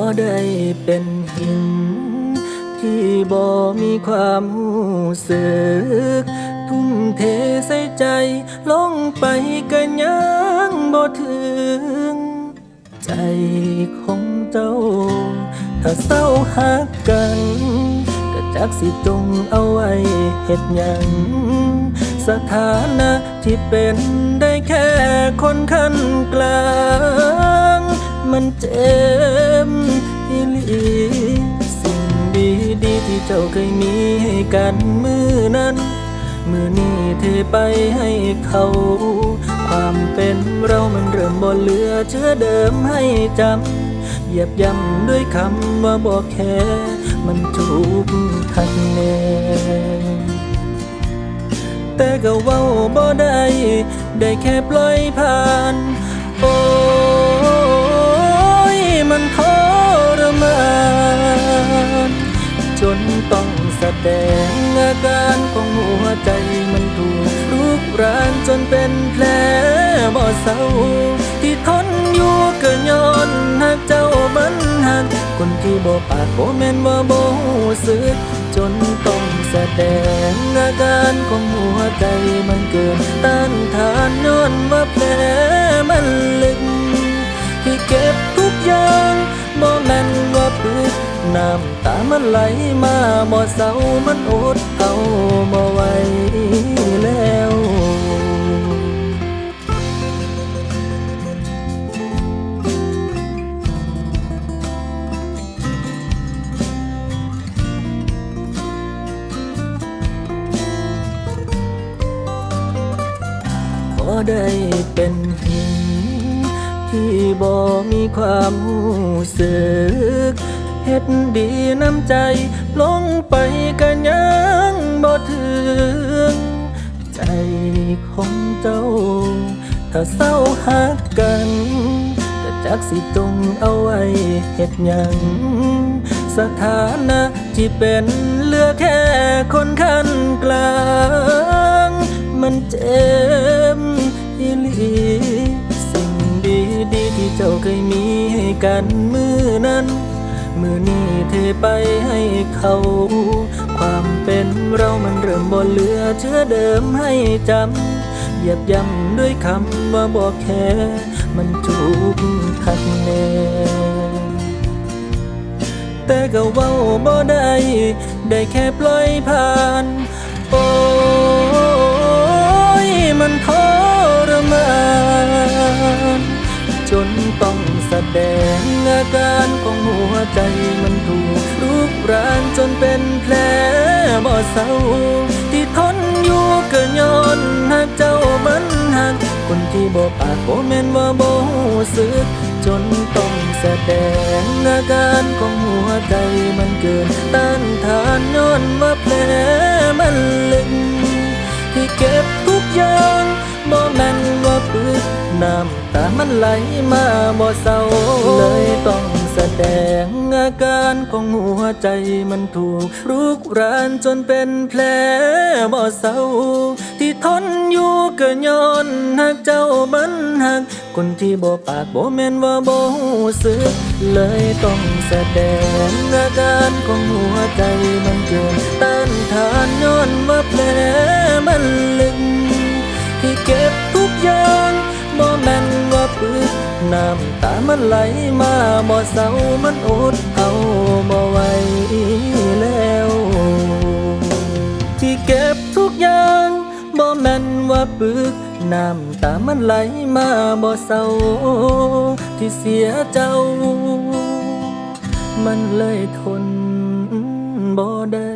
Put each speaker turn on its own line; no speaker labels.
่ได้เป็นหิน ที่บ่มีความรู้สึก ทุ่มเทใส่ใจลงไปก็ยังบ่ถึง ใจของเจ้า ถ้าเศร้าหักกันก็จักสิจงเอาไว้เฮ็ดหยังสถานะที่เป็นได้แค่คนขั้นกลาง มันเจ็บอีหลีสิ่งดีดีๆที่เจ้าเคยมีให้กันมือนั้น มือนี้เทไปให้เขา ความเป็นเรามันเริ่มบ่เหลือเชื้อเดิมให้จำเหยียบย่ำด้วยคำว่าบอกแค่มันถูกคักแน่แต่ก็เว้าบ่ได้ ได้แค่ปล่อยผ่าน รุกรานจนเป็นแผลบ่เศร้า ที่ทนอยู่ก็ย้อนหักเจ้ามันหักคนที่บ่ปากบ่แม่นว่าบ่รู้สึก จนต้องแสดงอาการของหัวใจมันเกินต้านทานย้อนว่าแผลมันลึก ที่เก็บทุกอย่างบ่แม่นว่าปึกน้ำตามันไหลมาบ่เศร้ามันอดเอาบ่ ได้เป็นหินที่บ่มีความรู้สึกเฮ็ดดีน้ำใจ ลงไปกันยังบ่ถึง ใจของเจ้า ถ้าเศร้าหักกันก็จักสิจงเอาไว้เฮ็ดหยัง สถานะที่เป็นเหลือแค่คนขั้นกลาง มันเจ็บ กันมือนั้น มือนี้เทไปให้เขา ความเป็นเรามันเริ่มบ่เหลือเชื้อเดิมให้จำเหยียบย่ำด้วยคำว่าบอกแค่มันถูกคักแน่แต่ก็เว้าบ่ได้ ได้แค่ปล่อยผ่าน โอ้ยมันทร ดงอาการของหัวใจมันถูกรุกรานจนเป็นแผลบ่เศร้า ที่ทนอยู่ก็ย้อนหักเจ้ามันหัก คนที่บ่ปากบ่แม่นว่าบ่รู้สึก จนต้องแสดงอาการของหัวใจมันเกินต้านทานย้อนว่าแผลมันลึกที่เก็บทุกอย่าง มันไหลมาบ่เศร้า เลยต้องแสดงอาการของหัวใจมันถูกรุกรานจนเป็นแผลบ่เศร้า ที่ทนอยู่ก็ย้อนหักเจ้ามันหัก คนที่บ่ปากบ่แม่นว่าบ่รู้สึก เลยต้องแสดงอาการของหัวใจมันเกินต้านทานย้อนว่าแผลมันลึกที่เก็บทุกอย่าง น้ำตามันไหลมาบ่เศร้ามันอดเอาบ่ไหวแล้ว ที่เก็บทุกอย่างบ่แม่นว่าปึกน้ำตามันไหลมาบ่เศร้าที่เสียเจ้า มันเลยทนบ่ได้